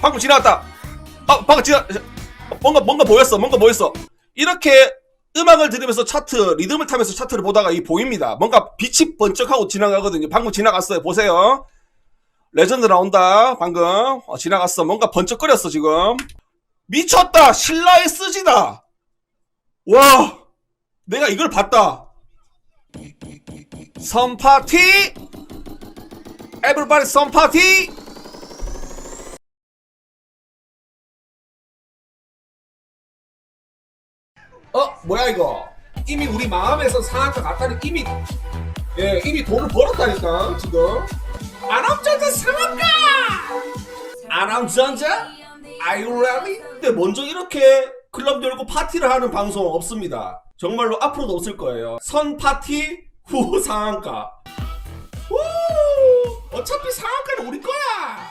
방금 지나갔다. 아, 방금 지나, 뭔가, 뭔가 보였어. 뭔가 보였어. 이렇게 음악을 들으면서 차트, 리듬을 타면서 차트를 보다가 이 보입니다. 뭔가 빛이 번쩍하고 지나가거든요. 방금 지나갔어요. 보세요. 레전드 나온다. 방금. 어, 지나갔어. 뭔가 번쩍거렸어, 지금. 미쳤다! 신라의 쓰지다! 와! 내가 이걸 봤다. 선파티! 에브리바디 선파티! 어? 뭐야 이거? 이미 우리 마음에서 상한가 갔다니 이미 예 이미 돈을 벌었다니까 지금. 아람전자 상한가? 아람전자? Are you ready? 근데 먼저 이렇게 클럽 열고 파티를 하는 방송 없습니다. 정말로 앞으로도 없을 거예요. 선 파티 후 상한가. 후 어차피 상한가는 우리 거야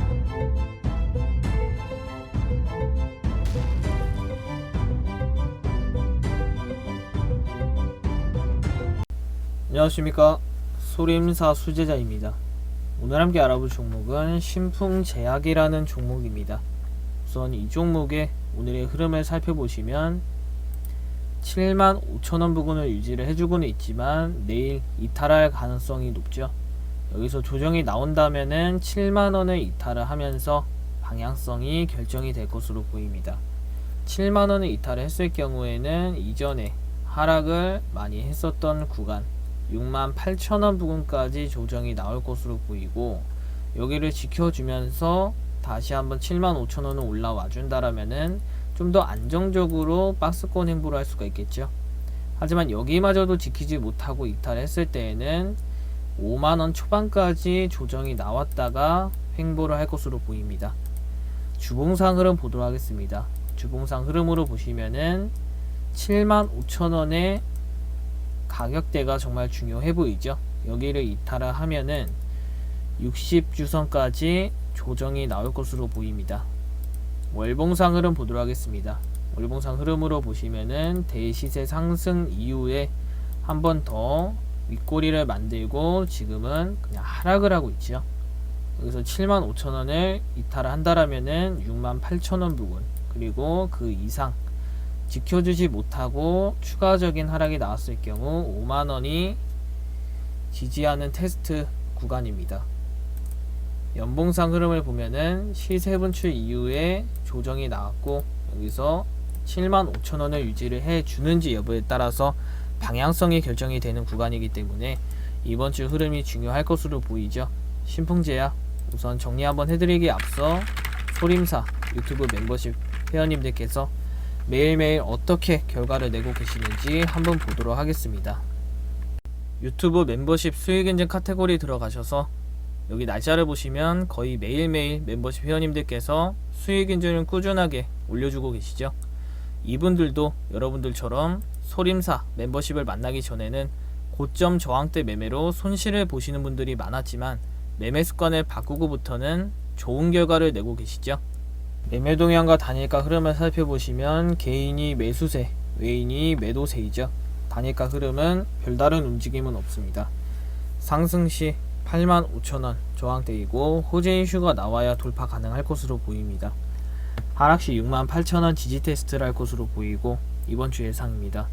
안녕하십니까. 소림사 수제자입니다. 오늘 함께 알아볼 종목은 신풍제약이라는 종목입니다. 우선 이 종목의 오늘의 흐름을 살펴보시면 7만 5천원 부근을 유지를 해주고는 있지만 내일 이탈할 가능성이 높죠. 여기서 조정이 나온다면은 7만원을 이탈을 하면서 방향성이 결정이 될 것으로 보입니다. 7만원을 이탈을 했을 경우에는 이전에 하락을 많이 했었던 구간 6만 8천원 부근까지 조정이 나올 것으로 보이고 여기를 지켜주면서 다시 한번 7만 5천원을 올라와 준다라면은 좀 더 안정적으로 박스권 행보를 할 수가 있겠죠. 하지만 여기마저도 지키지 못하고 이탈했을 때에는 5만원 초반까지 조정이 나왔다가 횡보를 할 것으로 보입니다. 주봉상 흐름 보도록 하겠습니다. 주봉상 흐름으로 보시면은 7만 5천원의 가격대가 정말 중요해 보이죠. 여기를 이탈을 하면은 60주선까지 조정이 나올 것으로 보입니다. 월봉상 흐름 보도록 하겠습니다. 월봉상 흐름으로 보시면은 대시세 상승 이후에 한 번 더 윗꼬리를 만들고 지금은 그냥 하락을 하고 있죠. 여기서 7만 5천원을 이탈을 한다라면은 6만 8천원 부분 그리고 그 이상 지켜주지 못하고 추가적인 하락이 나왔을 경우 5만원이 지지하는 테스트 구간입니다. 연봉상 흐름을 보면은 시세 분출 이후에 조정이 나왔고 여기서 7만 5천 원을 유지를 해 주는지 여부에 따라서 방향성이 결정이 되는 구간이기 때문에 이번 주 흐름이 중요할 것으로 보이죠. 신풍제약 우선 정리 한번 해드리기에 앞서 소림사 유튜브 멤버십 회원님들께서 매일매일 어떻게 결과를 내고 계시는지 한번 보도록 하겠습니다. 유튜브 멤버십 수익 인증 카테고리 들어가셔서 여기 날짜를 보시면 거의 매일매일 멤버십 회원님들께서 수익 인증을 꾸준하게 올려주고 계시죠. 이분들도 여러분들처럼 소림사 멤버십을 만나기 전에는 고점 저항대 매매로 손실을 보시는 분들이 많았지만 매매 습관을 바꾸고부터는 좋은 결과를 내고 계시죠. 매매 동향과 단일가 흐름을 살펴보시면 개인이 매수세, 외인이 매도세이죠. 단일가 흐름은 별다른 움직임은 없습니다. 상승 시 85,000원 저항대이고 호재 이슈가 나와야 돌파 가능할 것으로 보입니다. 하락 시 68,000원 지지 테스트를 할 것으로 보이고 이번 주 예상입니다.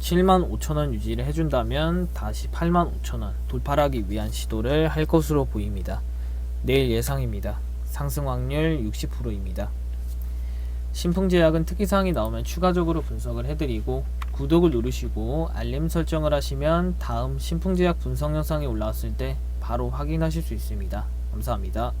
75,000원 유지를 해준다면 다시 85,000원 돌파하기 위한 시도를 할 것으로 보입니다. 내일 예상입니다. 상승 확률 60%입니다. 신풍제약은 특이사항이 나오면 추가적으로 분석을 해드리고 구독을 누르시고 알림 설정을 하시면 다음 신풍제약 분석 영상이 올라왔을 때 바로 확인하실 수 있습니다. 감사합니다.